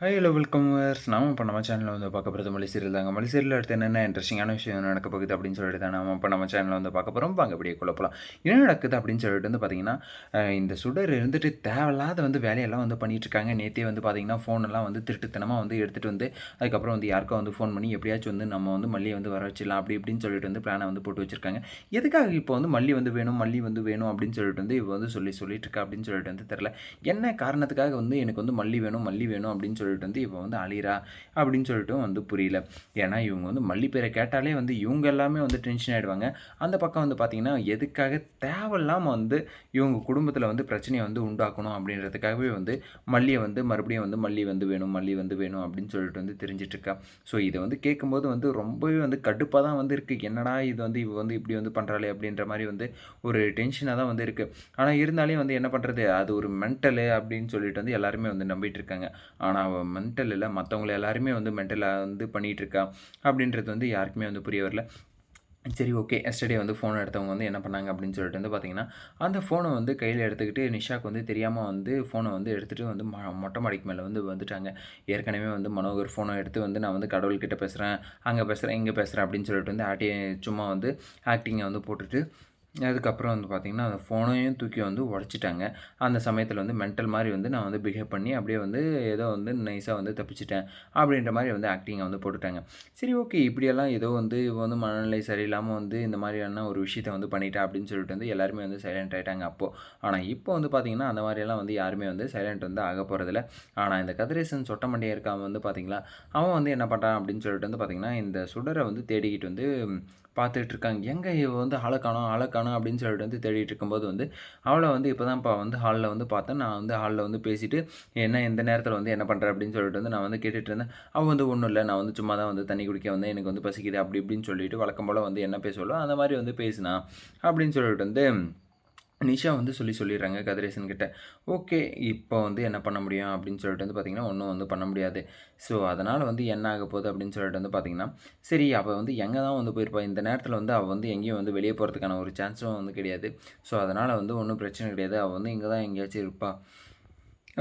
Hi hello welcome verse நாம இப்போ நம்ம சேனலில் வந்து பார்க்க போகிறது மலிசீரியல் தாங்க. மலிசீரியல் அடுத்து என்னென்ன இன்ட்ரெஸ்டிங்கான விஷயம் நடக்க போகுது அப்படின்னு சொல்லிட்டு தான் நம்ம இப்போ நம்ம சேனலில் வந்து பார்க்க போகிறோம் வாங்க அப்படியே குழப்பலாம் என்ன நடக்குது அப்படின்னு சொல்லிட்டு வந்து பார்த்தீங்கன்னா இந்த சுடர் இருந்துட்டு தேவையில்லாத வந்து வேலையெல்லாம் வந்து பண்ணிகிட்ருக்காங்க இருக்காங்க. நேற்றே வந்து பார்த்தீங்கன்னா ஃபோனெல்லாம் வந்து திருட்டுத்தனமாக வந்து எடுத்துகிட்டு வந்து அதுக்கப்புறம் வந்து யாருக்கோ வந்து ஃபோன் பண்ணி எப்படியாச்சும் வந்து நம்ம வந்து மல்லியை வந்து வர வச்சிடலாம். அப்படி இப்படின்னு சொல்லிட்டு வந்து பிளானை வந்து போட்டு வச்சுருக்காங்க. எதுக்காக இப்போ வந்து மல்லி வந்து வேணும் மல்லி வந்து வேணும் அப்படின்னு சொல்லிட்டு வந்து இவ வந்து சொல்லி சொல்லிட்டு இருக்கா அப்படின்னு சொல்லிட்டு வந்து தெரில என்ன காரணத்துக்காக வந்து எனக்கு வந்து மல்லி வேணும் மல்லி வேணும் அப்படின்னு சொல்லிட்டு வந்து இவன் வந்து அழிகிறா அப்படின்னு சொல்லிட்டு வந்து புரியல. ஏன்னா இவங்க வந்து மல்லிப்பேரை கேட்டாலே வந்து இவங்க எல்லாமே வந்து டென்ஷன் ஆகிடுவாங்க அந்த பக்கம் வந்து பார்த்திங்கன்னா எதுக்காக தேவையில்லாமல் வந்து இவங்க குடும்பத்தில் வந்து பிரச்சனையை வந்து உண்டாக்கணும் அப்படின்றதுக்காகவே வந்து மல்லியை வந்து மறுபடியும் வந்து மல்லி வந்து வேணும் மல்லி வந்து வேணும் அப்படின்னு சொல்லிட்டு வந்து தெரிஞ்சிட்ருக்கா ஸோ இதை வந்து கேட்கும்போது வந்து ரொம்பவே வந்து கடுப்பாக தான் வந்து இருக்குது என்னடா இது வந்து இவ வந்து இப்படி வந்து பண்ணுறாளே அப்படின்ற மாதிரி வந்து ஒரு டென்ஷனாக தான் வந்து இருக்குது ஆனால் இருந்தாலே வந்து என்ன பண்ணுறது அது ஒரு மென்டலு அப்படின்னு சொல்லிட்டு வந்து எல்லாருமே வந்து நம்பிட்டு இருக்காங்க. ஆனால் அவள் மென்டல் இல்லை மற்றவங்கள எல்லாருமே வந்து மென்டலாக வந்து பண்ணிகிட்டு இருக்கா அப்படின்றது வந்து யாருக்குமே வந்து புரிய வரல. சரி ஓகே எஸ்டர்டே வந்து ஃபோன் எடுத்தவங்க வந்து என்ன பண்ணாங்க அப்படின்னு சொல்லிட்டு வந்து பார்த்தீங்கன்னா அந்த ஃபோனை வந்து கையில் எடுத்துக்கிட்டு நிஷாக்கு வந்து தெரியாமல் வந்து ஃபோனை வந்து எடுத்துகிட்டு வந்து ம மொட்டை மாடிக்கு மேலே வந்து வந்துட்டாங்க. ஏற்கனவே வந்து மனோகர் ஃபோனை எடுத்து வந்து நான் வந்து கடவுள்கிட்ட பேசுகிறேன் அங்கே பேசுகிறேன் இங்கே பேசுகிறேன் அப்படின்னு சொல்லிட்டு வந்து ஆட்டி சும்மா வந்து ஆக்டிங்கை வந்து போட்டுட்டு அதுக்கப்புறம் வந்து பார்த்திங்கன்னா அந்த ஃபோனையும் தூக்கி வந்து உடச்சிட்டாங்க. அந்த சமயத்தில் வந்து மென்டல் மாதிரி வந்து நான் வந்து பிஹேவ் பண்ணி அப்படியே வந்து ஏதோ வந்து நைஸாக வந்து தப்பிச்சிட்டேன் அப்படின்ற மாதிரி வந்து ஆக்டிங்கை வந்து போட்டுட்டாங்க. சரி ஓகே இப்படியெல்லாம் ஏதோ வந்து இவ வந்து மனநிலை சரியில்லாமல் வந்து இந்த மாதிரியான ஒரு விஷயத்தை வந்து பண்ணிட்டா அப்படின்னு சொல்லிட்டு வந்து எல்லாருமே வந்து சைலண்ட் ஆகிட்டாங்க அப்போது ஆனால் இப்போ வந்து பார்த்திங்கன்னா அந்த மாதிரியெல்லாம் வந்து யாருமே வந்து சைலண்ட் வந்து ஆக போகிறதில்ல ஆனால் இந்த கதிரேசன் சொட்ட மண்டையாக இருக்கான் வந்து பார்த்திங்களா அவன் வந்து என்ன பண்ணுறான் அப்படின்னு சொல்லிட்டு வந்து பார்த்திங்கன்னா இந்த சுடரை வந்து தேடிக்கிட்டு வந்து பார்த்துட்டு இருக்காங்க எங்கே இவ வந்து ஆளை காணும் ஆளை காணோம் அப்படின்னு சொல்லிட்டு வந்து தேடிட்டு இருக்கும்போது வந்து அவளை வந்து இப்போ தான்ப்பா வந்து ஹாலில் வந்து பார்த்தேன். நான் வந்து ஹாலில் வந்து பேசிட்டு என்ன எந்த நேரத்தில் வந்து என்ன பண்ணுற அப்படின்னு சொல்லிட்டு வந்து நான் வந்து கேட்டுட்டு இருந்தேன். அவள் வந்து ஒன்றும் இல்லை. நான் வந்து சும்மா தான் வந்து தண்ணி குடிக்க வந்து எனக்கு வந்து பசிக்குது அப்படி இப்படின்னு சொல்லிட்டு வழக்கம் போல் வந்து என்ன பேசுவாளோ அந்த மாதிரி வந்து பேசினா அப்படின்னு சொல்லிட்டு வந்து நிஷா வந்து சொல்லி சொல்லிடுறாங்க கதிரேசன் கிட்ட. ஓகே இப்போ வந்து என்ன பண்ண முடியும்? அப்படின்னு சொல்லிட்டு வந்து பார்த்திங்கன்னா ஒன்றும் வந்து பண்ண முடியாது. ஸோ அதனால் வந்து என்ன ஆக போகுது அப்படின்னு சொல்லிட்டு வந்து பார்த்திங்கன்னா சரி அவள் வந்து எங்கே தான் வந்து போயிருப்பா? இந்த நேரத்தில் வந்து அவள் வந்து எங்கேயும் வந்து வெளியே போகிறதுக்கான ஒரு சான்ஸும் வந்து கிடையாது. ஸோ அதனால் வந்து ஒன்றும் பிரச்சனை கிடையாது. அவள் வந்து இங்கே தான் எங்கேயாச்சும் இருப்பாள்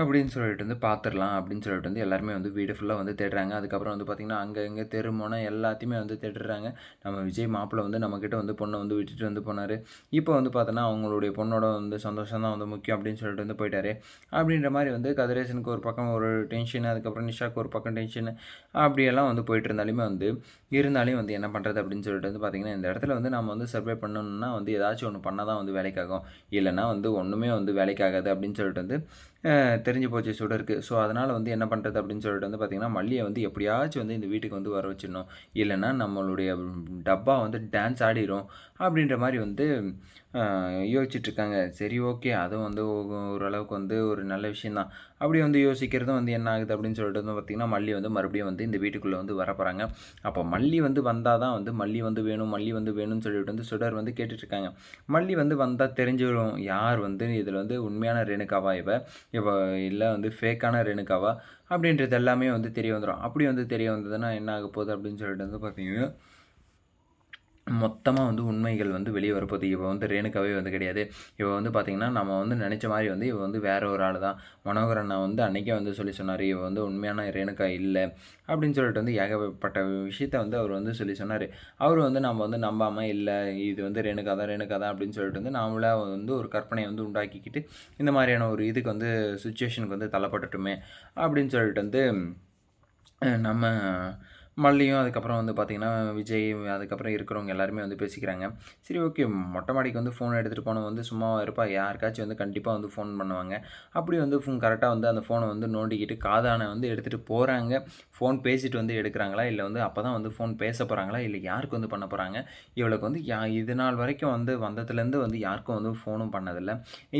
அப்படின்னு சொல்லிட்டு வந்து பார்த்துடலாம் அப்படின்னு சொல்லிட்டு வந்து எல்லாருமே வந்து வீடு ஃபுல்லாக வந்து தேடுறாங்க. அதுக்கப்புறம் வந்து பார்த்திங்கன்னா அங்கே இங்கே தெருமோனம் எல்லாத்தையுமே வந்து தேடுறாங்க. நம்ம விஜய் மாப்பிள்ளை வந்து நம்மக்கிட்ட வந்து பொண்ணை வந்து விட்டுட்டு வந்து போனார். இப்போ வந்து பார்த்தோன்னா அவங்களுடைய பொண்ணோட வந்து சந்தோஷம் தான் வந்து முக்கியம் அப்படின்னு சொல்லிட்டு வந்து போயிட்டாரு. அப்படின்ற மாதிரி வந்து கதிரேசனுக்கு ஒரு பக்கம் ஒரு டென்ஷன் அதுக்கப்புறம் நிஷாக்கு ஒரு பக்கம் டென்ஷன் அப்படியெல்லாம் வந்து போயிட்டு இருந்தாலுமே வந்து இருந்தாலும் வந்து என்ன பண்ணுறது அப்படின்னு சொல்லிட்டு வந்து பார்த்திங்கன்னா இந்த இடத்துல வந்து நம்ம வந்து சர்வே பண்ணணும்னா வந்து ஏதாச்சும் ஒன்று பண்ணால் தான் வந்து வேலைக்காகும். இல்லைன்னா வந்து ஒன்றுமே வந்து வேலைக்காகாது அப்படின்னு சொல்லிட்டு வந்து தெரிஞ்சு போச்சு சுடருக்கு. ஸோ அதனால் வந்து என்ன பண்ணுறது அப்படின்னு சொல்லிட்டு வந்து பார்த்திங்கன்னா மல்லியை வந்து எப்படியாச்சும் வந்து இந்த வீட்டுக்கு வந்து வர வச்சிடணும். இல்லைன்னா நம்மளுடைய டப்பா வந்து டான்ஸ் ஆடிரும் அப்படின்ற மாதிரி வந்து யோசிச்சுட்ருக்காங்க. சரி ஓகே அதுவும் வந்து ஓரளவுக்கு வந்து ஒரு நல்ல விஷயந்தான். அப்படி வந்து யோசிக்கிறதும் வந்து என்ன ஆகுது அப்படின்னு சொல்லிட்டு வந்து பார்த்திங்கன்னா மல்லி வந்து மறுபடியும் வந்து இந்த வீட்டுக்குள்ளே வந்து வரப்போகிறாங்க அப்போ மல்லி வந்து வந்தால் தான் வந்து மல்லி வந்து வேணும் மல்லி வந்து வேணும்னு சொல்லிட்டு வந்து சுடர் வந்து கேட்டுட்ருக்காங்க. மல்லி வந்து வந்தால் தெரிஞ்சிடும் யார் வந்து இதில் வந்து உண்மையான ரேணுக்காவா இவ? இவ இல்லை வந்து ஃபேக்கான ரேணுக்காவா அப்படின்றது எல்லாமே வந்து தெரிய வந்துடும் அப்படி வந்து தெரிய வந்ததுன்னா என்ன ஆக போகுது அப்படின்னு சொல்லிட்டு வந்து பார்த்தீங்கன்னா மொத்தமாக வந்து உண்மைகள் வந்து வெளியே வரப்போகுது. இவள் வந்து ரேணுகாவே வந்து கிடையாது. இவள் வந்து பார்த்திங்கன்னா நம்ம வந்து நினச்ச மாதிரி வந்து இவள் வந்து வேற ஒரு ஆள் தான் மனோகர் அண்ணா வந்து அன்றைக்கே வந்து சொல்லி சொன்னார் இவள் வந்து உண்மையான ரேணுகா இல்லை. அப்படின்னு சொல்லிட்டு வந்து ஏகப்பட்ட விஷயத்த வந்து அவர் வந்து சொல்லி சொன்னார். அவர் வந்து நம்ம வந்து நம்பாமல் இல்லை. இது வந்து ரேணுகா தான் ரேணுகா தான். அப்படின்னு சொல்லிட்டு வந்து நாமளாக வந்து ஒரு கற்பனையை வந்து உண்டாக்கிக்கிட்டு இந்த மாதிரியான ஒரு இதுக்கு வந்து சுச்சுவேஷனுக்கு வந்து தள்ளப்பட்டுட்டுமே. அப்படின்னு சொல்லிட்டு வந்து நம்ம மல்லியும் அதுக்கப்புறம் வந்து பார்த்திங்கன்னா விஜய் அதுக்கப்புறம் இருக்கிறவங்க எல்லாருமே வந்து பேசிக்கிறாங்க. சரி ஓகே. மொட்டை மாடிக்கு வந்து ஃபோன் எடுத்துகிட்டு போனவங்க வந்து சும்மாவாக இருப்பா? யாருக்காச்சும் வந்து கண்டிப்பாக வந்து ஃபோன் பண்ணுவாங்க. அப்படி வந்து ஃபோன் கரெக்டாக வந்து அந்த ஃபோனை வந்து நோண்டிக்கிட்டு காதானை வந்து எடுத்துகிட்டு போகிறாங்க ஃபோன் பேசிட்டு வந்து எடுக்கிறாங்களா? இல்லை வந்து அப்போ தான் வந்து ஃபோன் பேச போகிறாங்களா இல்லை யாருக்கு வந்து பண்ண போகிறாங்க இவளுக்கு வந்து யா இது நாள் வரைக்கும் வந்து வந்ததுலேருந்து வந்து யாருக்கும் வந்து ஃபோனும் பண்ணதில்லை.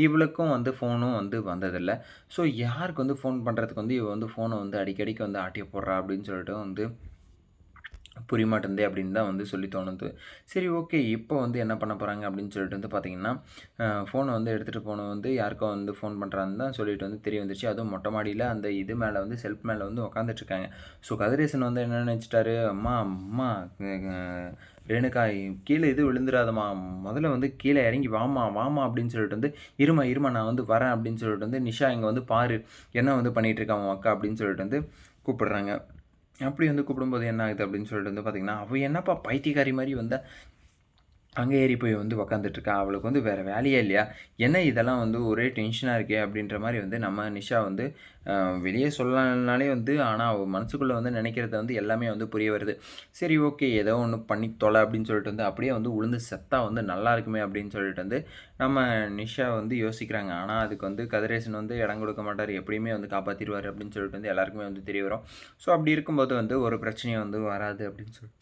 இவளுக்கும் வந்து ஃபோனும் வந்து வந்ததில்லை. ஸோ யாருக்கு வந்து ஃபோன் பண்ணுறதுக்கு வந்து இவ வந்து ஃபோனை வந்து அடிக்கடிக்கு வந்து ஆட்டிய போடுறா அப்படின்னு சொல்லிட்டு வந்து புரிய மாட்டேந்தே அப்படின்னு தான் வந்து சொல்லி தோணுது. சரி ஓகே இப்போ வந்து என்ன பண்ண போகிறாங்க அப்படின்னு சொல்லிட்டு வந்து பார்த்தீங்கன்னா ஃபோனை வந்து எடுத்துகிட்டு போன வந்து யாருக்கோ வந்து ஃபோன் பண்ணுறான்னு தான் சொல்லிட்டு வந்து தெரிய வந்துருச்சு. அதுவும் மொட்டை மாடியில் அந்த இது மேலே வந்து செல்ஃப் மேலே வந்து உக்காந்துட்ருக்காங்க ஸோ கதிரேசன் வந்து என்ன நினச்சிட்டாரு? அம்மா அம்மா ரேணுகா கீழே இது விழுந்துடாதம்மா முதல்ல வந்து கீழே இறங்கி வாமா வாமா அப்படின்னு சொல்லிட்டு வந்து இருமா இருமா நான் வந்து வரேன் அப்படின்னு சொல்லிட்டு வந்து நிஷா இங்கே வந்து பாரு என்ன வந்து பண்ணிகிட்ருக்கான் உன் அக்கா அப்படின்னு சொல்லிட்டு வந்து கூப்பிடுறாங்க. அப்படி வந்து கூப்பிடும்போது என்ன ஆகுது அப்படின்னு சொல்லிட்டு வந்து பார்த்தீங்கன்னா அவள் என்னப்பா பைத்தியக்காரி மாதிரி வந்தால் அங்கே ஏறி போய் வந்து உக்காந்துட்ருக்கா அவளுக்கு வந்து வேறு வேலையே இல்லையா? என்ன இதெல்லாம் வந்து ஒரே டென்ஷனாக இருக்கே அப்படின்ற மாதிரி வந்து நம்ம நிஷா வந்து வெளியே சொல்லனாலே வந்து ஆனால் அவள் மனசுக்குள்ளே வந்து நினைக்கிறத வந்து எல்லாமே வந்து புரிய வருது. சரி ஓகே ஏதோ ஒன்று பண்ணி தொலை அப்படின்னு சொல்லிட்டு வந்து அப்படியே வந்து உளுந்து செத்தா வந்து நல்லா இருக்குமே அப்படின்னு சொல்லிட்டு வந்து நம்ம நிஷா வந்து யோசிக்கிறாங்க. ஆனால் அதுக்கு வந்து கதிரேசன் வந்து இடம் கொடுக்க மாட்டார். எப்படியுமே வந்து காப்பாற்றிடுவார் அப்படின்னு சொல்லிட்டு வந்து எல்லாருக்குமே வந்து தெரிய வரும். ஸோ அப்படி இருக்கும்போது வந்து ஒரு பிரச்சனையும் வந்து வராது அப்படின்னு சொல்லி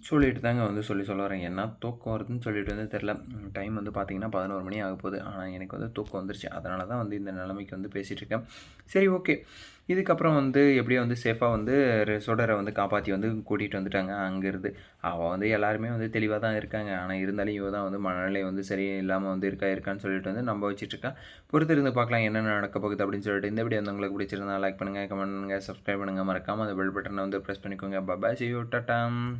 சொல்லிட்டு தாங்க வந்து சொல்லி சொல்ல வரேன். என்ன தூக்கம் வருதுன்னு சொல்லிட்டு வந்து தெரில டைம் வந்து பார்த்தீங்கன்னா பதினோரு மணி ஆக போகுது. ஆனால் எனக்கு வந்து தூக்கம் வந்துருச்சு. அதனால தான் வந்து இந்த நிலைமைக்கு வந்து பேசிகிட்டு இருக்கேன். சரி ஓகே இதுக்கப்புறம் வந்து எப்படியோ வந்து சேஃபாக வந்து ரெ- வந்து காப்பாற்றி வந்து கூட்டிகிட்டு வந்துட்டாங்க அங்கேருந்து. அவள் வந்து எல்லாருமே வந்து தெளிவாக தான் இருக்காங்க. ஆனால் இருந்தாலும் இவ தான் வந்து மனநிலை வந்து சரி இல்லாமல் வந்து இருக்கா இருக்கான்னு சொல்லிட்டு வந்து நம்ப வச்சுட்டு இருக்கா. பொறுத்து இருந்து பார்க்கலாம் என்ன நடக்க போகுது அப்படின்னு சொல்லிட்டு இந்த வீடியோ வந்து உங்களுக்கு பிடிச்சிருந்தா லைக் பண்ணுங்கள் கமெண்ட் பண்ணுங்கள் சப்ஸ்கிரைப் பண்ணுங்கள் மறக்காமல் அந்த பெல் பட்டனை வந்து ப்ரெஸ் பண்ணிக்கோங்க. Bye bye C டாட்டாம்